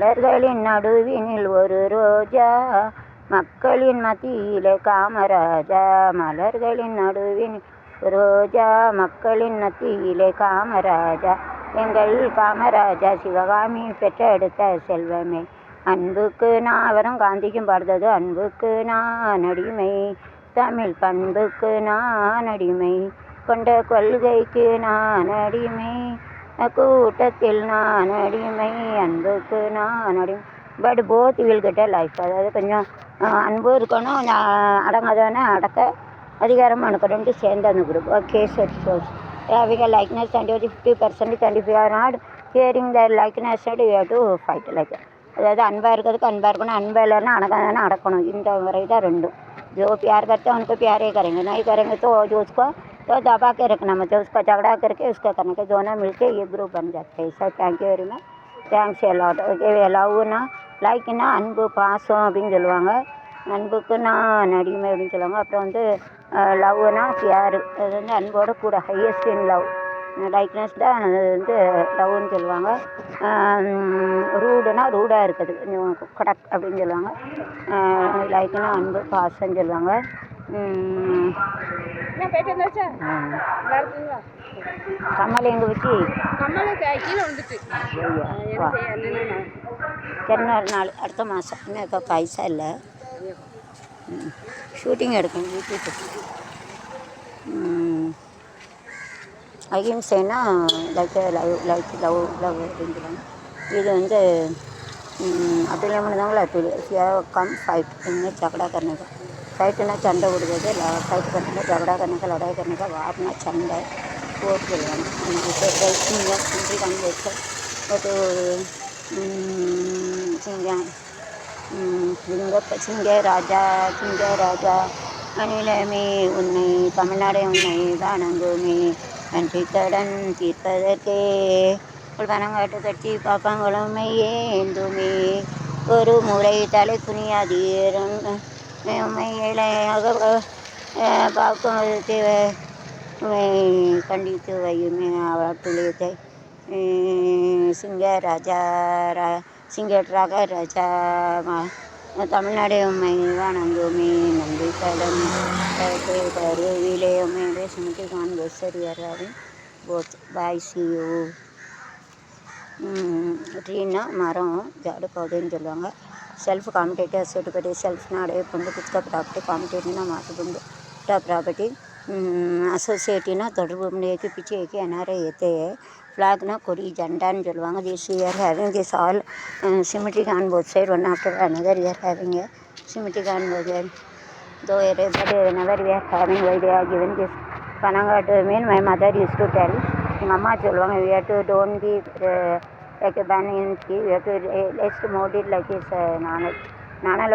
மலர்களின் நடுவினில் ஒரு ரோஜா மக்களின் மத்தியிலே காமராஜா. மலர்களின் நடுவினில் ரோஜா மக்களின் மத்தியிலே காமராஜா. எங்கள் காமராஜா சிவகாமி பெற்றெடுத்த செல்வமே. அன்புக்கு நான் அவரும் காந்திக்கும் பாடுறது அன்புக்கு நான் அடிமை. தமிழ் பண்புக்கு நான் அடிமை. கொண்ட கொள்கைக்கு நான் அடிமை. கூட்டத்தில் நான் அடிமை அன்புக்கு நான் அடிமை but both will get life அதாவது கொஞ்சம் அன்பும் இருக்கணும் நான் அடங்காதவனை அடக்க அதிகாரமும் எனக்கு ரெண்டு சேர்ந்து அந்த குரூப் ஓகே சரி so having a likeness and only fifty percentage and if you are not hearing the likeness you have to fight like அதாவது அன்பாக இருக்கிறதுக்கு அன்பாக இருக்கணும் அன்பாக இல்லைன்னா அடங்காதானே அடக்கணும் இந்த முறை தான் ரெண்டும் जो प्यार करते हैं उनको प्यार ही करेंगे नहीं करेंगे तो जो उसको तो दबा के रखना मतलब उसका झगड़ा करके उसका करने के दोनों मिलके ये ग्रुप बन जाते हैं sir thank you very much thanks a lot okay லவ்னா லைக்னா அன்பு பாசம் அப்படின்னு சொல்லுவாங்க அன்புக்கு நான் அடிமை அப்படின்னு சொல்லுவாங்க அப்புறம் வந்து லவ்னா பியார் அது வந்து அன்போட கூட ஹையஸ்ட் இன் லவ் லைக்னஸ் தான் அது வந்து லவ்னு சொல்லுவாங்க ரூடுனா ரூடாக இருக்குது கொஞ்சம் கடக் அப்படின்னு சொல்லுவாங்க லைக்னா அன்பு பாசம்னு சொல்லுவாங்க கம்மல் எங்க வச்சு கம்மல் கீழே நாள் அடுத்த மாதம் இன்னும் இப்போ பைசா இல்லை. ஷூட்டிங் எடுக்கணும் YouTube அகிம்சைனா like love like love love அப்படிங்கிறாங்க இது வந்து அப்படி இல்லாமல் தாங்களா கம் ஃபைட் என்ன சக்கடா கர்ணிகா ಕೈಟೆಲ್ಲ ಚಂದ ಹುಡುಗದೆ ಕೈಟ್ ಬಂದಾಗ ಜಗಳ ಕನ್ನಕ ಲಡಾಯಿ ಕನ್ನಕ ವಾಪನ ಚಂದ ಓದ್ತಿಲ್ಲ ಸಿಂಗ ಹಂಗೆ ಇತ್ತು ಅದು ಸಿಂಗ లింగప్ప సింగే రాజా సింగే రాజా అనిలమి ఉన్నాయి தமிழ்நாடே ఉన్నాయి வணங்குமே நன்றி கடன் தீர்ப்பதற்கே பணங்காட்டு கட்சி பாப்பாங்குளமையே ஏந்துமே ஒரு முறை தலை குனியாதீரன் இளையாக பார்க்கும் விதத்தை கண்டித்து வையுமே பிள்ளையத்தை சிங்க ராஜா ரா சிங்கட்ராக ராஜா மா- தமிழ்நாடு உண்மை நம்பி நன்றி கடன் கருவிலே உண்மையுடைய சுமத்தி கான் சரி வராது போத் பாய் சியூ ட்ரீனா மரம் ஜாடு பகுதின்னு சொல்லுவாங்க. సెల్ఫ్ కాంపిటేటివ్ సెట్ పెట్టి సెల్ఫ్ని అడవి పొందు పుస్తక ప్రాపర్టీ కాంపిటేటివ్న మాతృబొందు ப்ராப்பர்ட்டி அசோசியேட்டினா தொடர்பு ஏகேபிச்சு ஏகே என்ஆர்ஐ ஏத்தையே ஃப்ளாக்னா கொடி ஜெண்டான்னு சொல்லுவாங்க this year having this all symmetric on both side one after another you're having a symmetric on both side though but never you're having why they are given this பனங்காட்டு mean my mother use to tell எங்கள் அம்மா சொல்லுவாங்க you here to don't be like பேனியன்ஸ்க்கு we have to least மோடிட்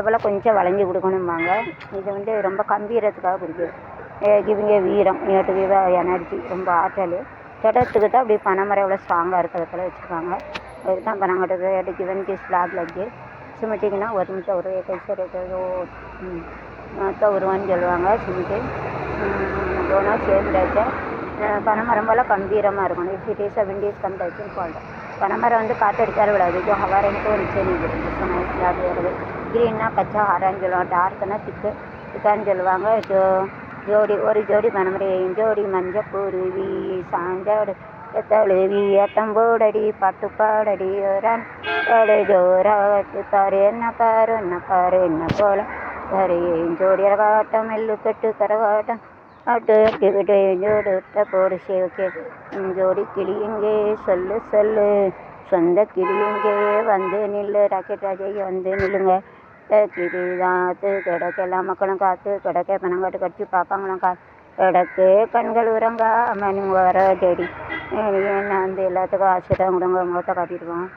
போல் கொஞ்சம் வளைஞ்சி கொடுக்கணும்பாங்க. இது வந்து ரொம்ப கம்பீரத்துக்காக குடிக்கிறது கிவிங்க வீரம் ஏட்டு வீர எனர்ஜி ரொம்ப ஆற்றல். தொடத்துக்கு தான் அப்படி பனைமரம் எவ்வளோ ஸ்ட்ராங்காக இருக்கிறதுல வச்சுருக்காங்க. இதுதான் பனங்கட்டு ஏட்டு கிவன் கீஸ் ஸ்லாக் லக்கு சிமெட்டிக்குன்னா ஒரு நிமிஷம் ஒரு கல்ச்சர் மொத்தம் வருவான்னு சொல்லுவாங்க. சிமெண்ட்டு டோனா சேர்ந்தாக்க பனைமரம் போல் கம்பீரமாக இருக்கணும். இஃப் இட் இஸ் அ விண்டீஸ் கம் சொல்கிறேன் பனைமரம் வந்து காற்றடிக்காத விடாது. இது ஹவாரனுக்கு ஒரு செடி இருக்குது வருது க்ரீன்னா பச்சை ஹாரான்னு சொல்லுவாங்க. டார்க்குன்னா திக்கு. திக்கான்னு சொல்லுவாங்க. ஜோ ஜோடி ஒரு ஜோடி பனைமரம் ஜோடி மஞ்சள் பூருவி சாஞ்சோடு தழுவி ஏட்டம்போடடி பாட்டு பாடடி ஓரான் ஏழு ஜோராட்டு பாரு. என்ன பாரு என்ன பாரு என்ன போல. சரி ஜோடி அரகாட்டம் எல்லு கட்டு கரகாட்டம். அட்டு கிட்டு ஜோடுத்த போடு சேவக்கே ஜோடி கிளியுங்கே சொல்லு சொல்லு. சொந்த கிளியுங்கே வந்து நில்லு. ராக்கெட் ராஜைக்கு வந்து நில்லுங்க. கிளி காத்து கிடக்க எல்லா மக்களும் காத்து கிடக்க பணங்காட்டு கடிச்சு பார்ப்பாங்களாம் கா கிடக்கு. கண்கள் உறங்காம நீங்கள் வர செடி. என்ன வந்து எல்லாத்துக்கும் ஆசிரியம் கொடுங்க. முகத்தை காட்டிடுவோம்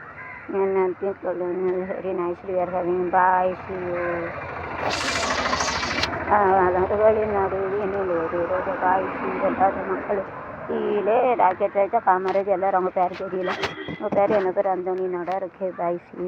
என்ன சொல்லுங்க. சரி நைஸ் வியர் ஹேவிங் பாய் சி அலறுகளின் நடுவினில் ஒரு ரோஜா காய்ச்சி எல்லாரும் மக்கள் கீழே ராக்கெட் ராஜா காமராஜ் எல்லாரும் அவங்க பேர் தெரியல அவங்க பேர் என்ன பேர் அந்தோனி நட இருக்கே பாய் சி